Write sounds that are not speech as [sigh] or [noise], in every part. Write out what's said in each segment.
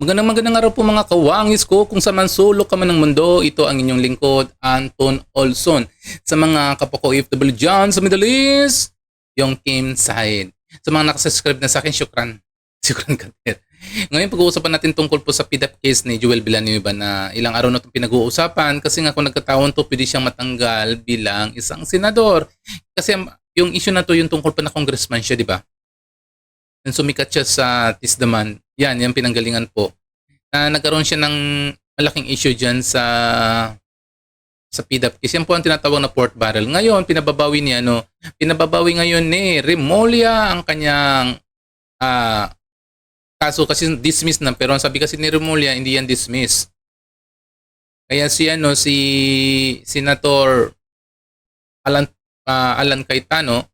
Magandang magandang araw po mga kawangis ko kung sa man sulok ka man ng mundo, ito ang inyong lingkod, Anton Olson. Sa mga kapako OFW dyan sa Middle East, yung Kim Sahid. Sa mga nakasubscribe na sa akin, syukran. Syukran [laughs] katit. Ngayon pag-uusapan natin tungkol po sa PDAP case ni Joel Villanueva na ilang araw na itong pinag-uusapan kasi nga kung nagkataon to, pwede siyang matanggal bilang isang senador. Kasi yung issue na to, yung tungkol pa na congressman siya, di ba? Yung sumikat siya sa Tisdaman. Yan, yung pinanggalingan po. Na nagkaroon siya ng malaking issue dyan sa sa PDAP case. Yan po ang tinatawag na port barrel. Ngayon, pinababawi ni ano, pinababawi ngayon ni Remolia ang kanyang ah kaso kasi dismiss na pero ang sabi kasi ni Remolia hindi yan dismiss. Kaya si ano si Senator Alan ah, Alan Cayetano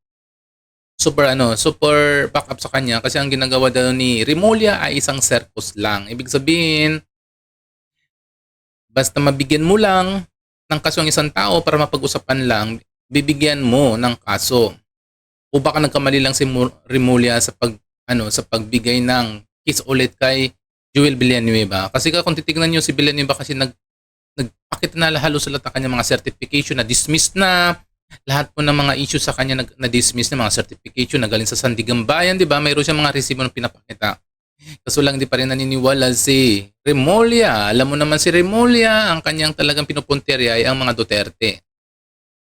super ano, super backup sa kanya kasi ang ginagawa daw ni Remolia ay isang circus lang. Ibig sabihin, basta mabigyan mo lang ng kaso ang isang tao para mapag-usapan lang, bibigyan mo ng kaso. O baka nagkamali lang si Mo- Remulla sa pag ano sa pagbigay ng case ulit kay Joel Villanueva. Kasi ka kung titignan niyo si Villanueva kasi nag nagpakita na halos sa lahat ng kanyang mga certification na dismissed na lahat po ng mga issue sa kanya na-dismiss na mga certification na galing sa Sandigan Bayan, di ba? Mayroon siyang mga resibo na pinapakita. Kaso lang di pa rin naniniwala si Remolia. Alam mo naman si Remolia, ang kanyang talagang pinupunterya ay ang mga Duterte.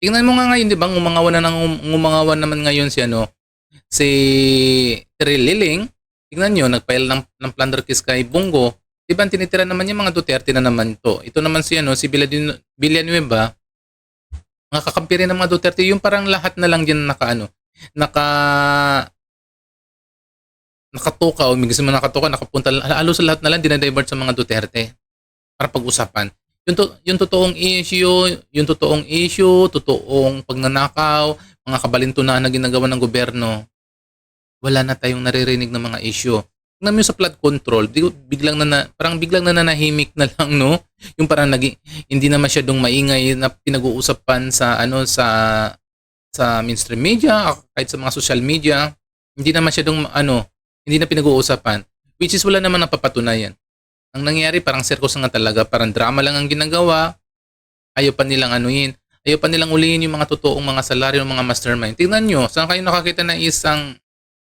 Tingnan mo nga ngayon, di ba? Ngumangawan na ng ngumangawan naman ngayon si ano, si Terry Liling. Tingnan nyo, nagpail ng, ng plunder case kay Bungo. Di ba, tinitira naman yung mga Duterte na naman to. Ito naman si ano, si Villanueva, mga kakampi rin ng mga Duterte, yung parang lahat na lang yan naka ano, naka nakatuka o minsan man nakatuka, nakapunta halos sa lahat na lang dinadivert sa mga Duterte para pag-usapan. Yung, to, yung totoong issue, yung totoong issue, totoong pagnanakaw, mga kabalintunan na ginagawa ng gobyerno, wala na tayong naririnig ng mga issue. Tingnan mo sa flood control, biglang na, na parang biglang na nanahimik na lang no. Yung parang naging hindi na masyadong maingay na pinag-uusapan sa ano sa sa mainstream media, kahit sa mga social media, hindi na masyadong ano, hindi na pinag-uusapan. Which is wala naman napapatunayan. Ang nangyayari parang circus nga talaga, parang drama lang ang ginagawa. Ayaw pa nilang anuhin. Ayaw pa nilang ulihin yung mga totoong mga salaryo ng mga mastermind. Tingnan nyo, saan kayo nakakita na isang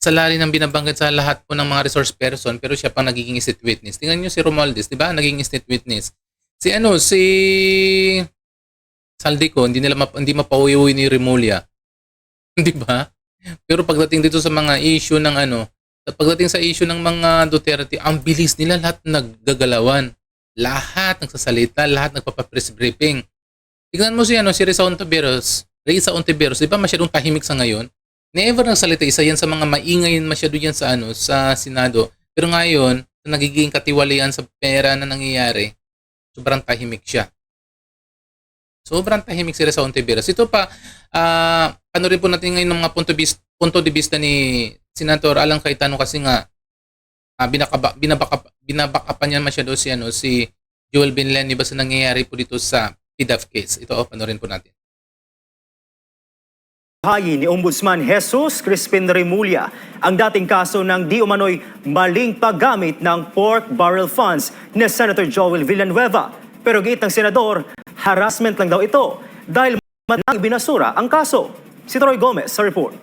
salary ng binabanggit sa lahat po ng mga resource person pero siya pa nagiging state witness. Tingnan nyo si Romualdez, di ba? Naging state witness. Si ano, si Saldico, hindi nila map, hindi mapauwi ni Remulla. [laughs] di ba? Pero pagdating dito sa mga issue ng ano, pagdating sa issue ng mga Duterte, ang bilis nila lahat naggagalawan. Lahat nagsasalita, lahat nagpapa-press briefing. Tignan mo si ano, si Risa Ontiveros. Risa Ontiveros, di ba masyadong tahimik sa ngayon? Never nagsalita isa yan sa mga maingay masyado yan sa ano, sa Senado. Pero ngayon, sa nagiging katiwalian sa pera na nangyayari, sobrang tahimik siya. Sobrang tahimik si Risa Ontiveros. Ito pa, ah ano rin po natin ngayon ng mga punto, bis, punto de vista ni Senator Alan Cayetano kasi nga uh, binakaba, binabaka, binabakapan niya masyado si, ano, si Joel Villanueva sa nangyayari po dito sa PDAF case. Ito, oh, panorin po natin. Hayi ni Ombudsman Jesus Crispin Remulla ang dating kaso ng di umano'y maling paggamit ng pork barrel funds ni Senator Joel Villanueva. Pero giit ng senador, harassment lang daw ito dahil manang ibinasura ang kaso. Si Troy Gomez sa report.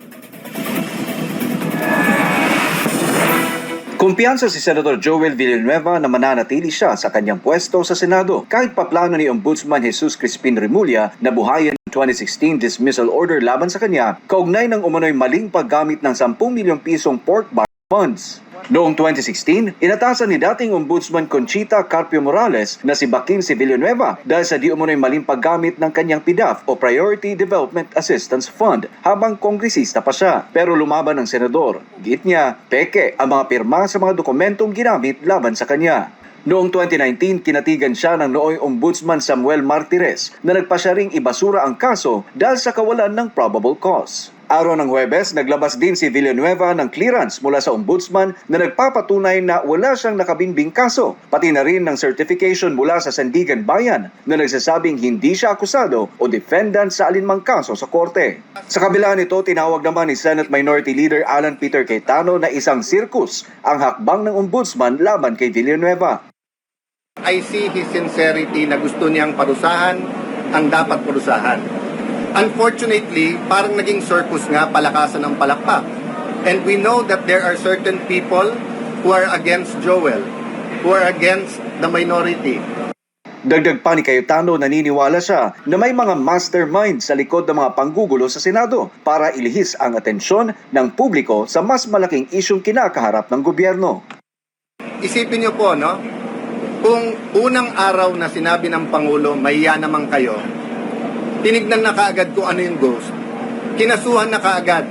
Kumpiyansa si Senator Joel Villanueva na mananatili siya sa kanyang pwesto sa Senado kahit paplano ni Ombudsman Jesus Crispin Remulla na buhayan ng 2016 dismissal order laban sa kanya kaugnay ng umano'y maling paggamit ng 10 milyong pisong pork bar funds. Noong 2016, inatasan ni dating Ombudsman Conchita Carpio Morales na si Baking si Villanueva dahil sa di umano'y maling paggamit ng kanyang PDAF o Priority Development Assistance Fund habang kongresista pa siya. Pero lumaban ang senador. Git niya, peke ang mga pirma sa mga dokumentong ginamit laban sa kanya. Noong 2019, kinatigan siya ng nooy Ombudsman Samuel Martires na nagpasya ring ibasura ang kaso dahil sa kawalan ng probable cause. Araw ng Huwebes, naglabas din si Villanueva ng clearance mula sa ombudsman na nagpapatunay na wala siyang nakabinbing kaso, pati na rin ng certification mula sa Sandigan Bayan na nagsasabing hindi siya akusado o defendant sa alinmang kaso sa korte. Sa kabila nito, tinawag naman ni Senate Minority Leader Alan Peter Cayetano na isang circus ang hakbang ng ombudsman laban kay Villanueva. I see his sincerity na gusto niyang parusahan ang dapat parusahan. Unfortunately, parang naging circus nga palakasan ng palakpak. And we know that there are certain people who are against Joel, who are against the minority. Dagdag pa ni Cayetano naniniwala siya na may mga mastermind sa likod ng mga panggugulo sa Senado para ilihis ang atensyon ng publiko sa mas malaking isyong kinakaharap ng gobyerno. Isipin niyo po, no? Kung unang araw na sinabi ng Pangulo, mahiya naman kayo, tinignan na kaagad kung ano yung ghost. Kinasuhan na kaagad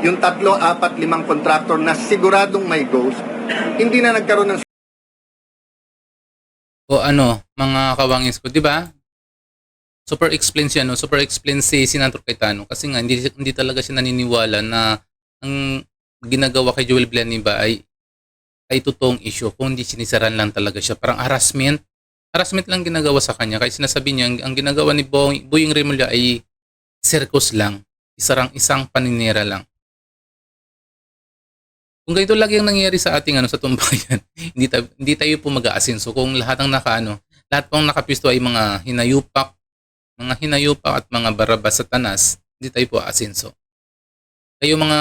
yung tatlo, apat, limang kontraktor na siguradong may ghost. Hindi na nagkaroon ng O ano, mga kawangis ko, di ba? Super explain siya, no? Super explain si Senator Cayetano kasi nga hindi, hindi talaga siya naniniwala na ang ginagawa kay Joel Villanueva ay ay totoong issue kung hindi sinisaran lang talaga siya. Parang harassment. Harassment lang ginagawa sa kanya. Kaya sinasabi niya, ang, ang ginagawa ni Boy, Boying Remulla ay circus lang. Isarang isang paninira lang. Kung ganito lagi ang nangyayari sa ating ano sa tumbayan, [laughs] hindi tayo, hindi tayo po mag-aasinso kung lahat ng naka ano, lahat pong nakapisto ay mga hinayupak, mga hinayupak at mga barabas sa tanas, hindi tayo po aasinso. Kayo mga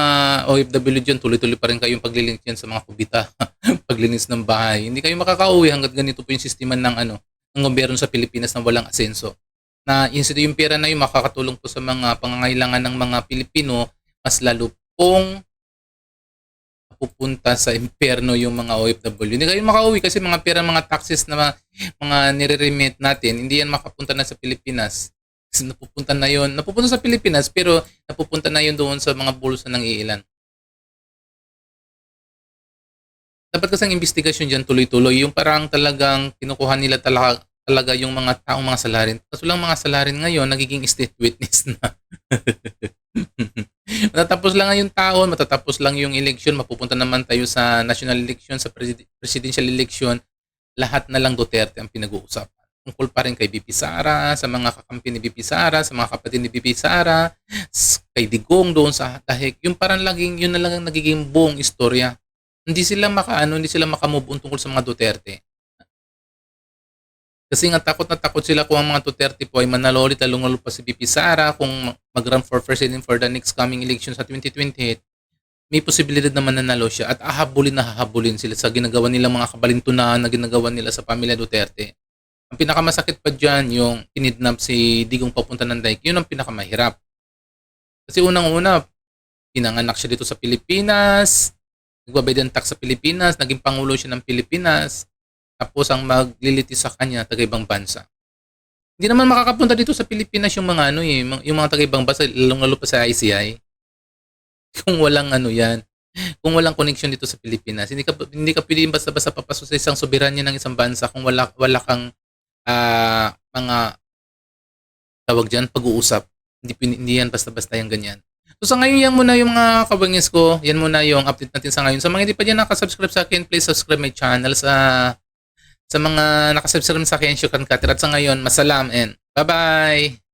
OFW dyan, tuloy-tuloy pa rin kayong paglilinis dyan sa mga kubita, [laughs] paglinis ng bahay. Hindi kayo makakauwi hanggat ganito po yung sistema ng ano, ng gobyerno sa Pilipinas na walang asenso. Na yung, yung pera na yun makakatulong po sa mga pangangailangan ng mga Pilipino, mas lalo pong pupunta sa impyerno yung mga OFW. Hindi kayo makauwi kasi mga pera, mga taxes na mga, mga nire-remit natin, hindi yan makapunta na sa Pilipinas. Kasi napupunta na yon napupunta sa Pilipinas pero napupunta na yun doon sa mga bulsa ng iilan. Dapat kasi ang investigasyon dyan tuloy-tuloy. Yung parang talagang kinukuha nila talaga, talaga yung mga taong mga salarin. Kaso lang mga salarin ngayon, nagiging state [laughs] witness na. [laughs] matatapos lang yung taon, matatapos lang yung election, mapupunta naman tayo sa national election, sa presid- presidential election, lahat na lang Duterte ang pinag-uusapan. Tungkol pa rin kay BP Sara, sa mga kakampi ni BP Sara, sa mga kapatid ni BP Sara, kay Digong doon sa Tahik. Yung parang laging, yun na lang ang nagiging buong istorya. Hindi sila makaano, hindi sila makamove on tungkol sa mga Duterte. Kasi nga takot na takot sila kung ang mga Duterte po ay manalo ulit lalong pa si BP Sara kung mag-run for president for the next coming election sa 2028 may posibilidad na nalo siya at ahabulin na hahabulin sila sa ginagawa nilang mga kabalintunan na ginagawa nila sa pamilya Duterte. Ang pinakamasakit pa dyan, yung kinidnap si Digong papunta ng Daik, yun ang pinakamahirap. Kasi unang-una, pinanganak siya dito sa Pilipinas, nagbabayad ng tax sa Pilipinas, naging pangulo siya ng Pilipinas, tapos ang magliliti sa kanya, taga-ibang bansa. Hindi naman makakapunta dito sa Pilipinas yung mga ano eh, yung mga taga-ibang bansa, lalong-lalo pa sa ICI. [laughs] Kung walang ano yan, kung walang connection dito sa Pilipinas, hindi ka hindi ka pwedeng basta-basta papasok sa isang soberanya ng isang bansa kung wala wala kang ah, mga tawag diyan pag-uusap. Hindi hindi yan basta-basta yung ganyan. So sa ngayon yan muna yung mga kabangis ko, yan muna yung update natin sa ngayon. Sa mga hindi pa dyan nakasubscribe sa akin, please subscribe my channel sa sa mga nakasubscribe sa akin, Shukran Katir. At sa ngayon, masalam and bye-bye!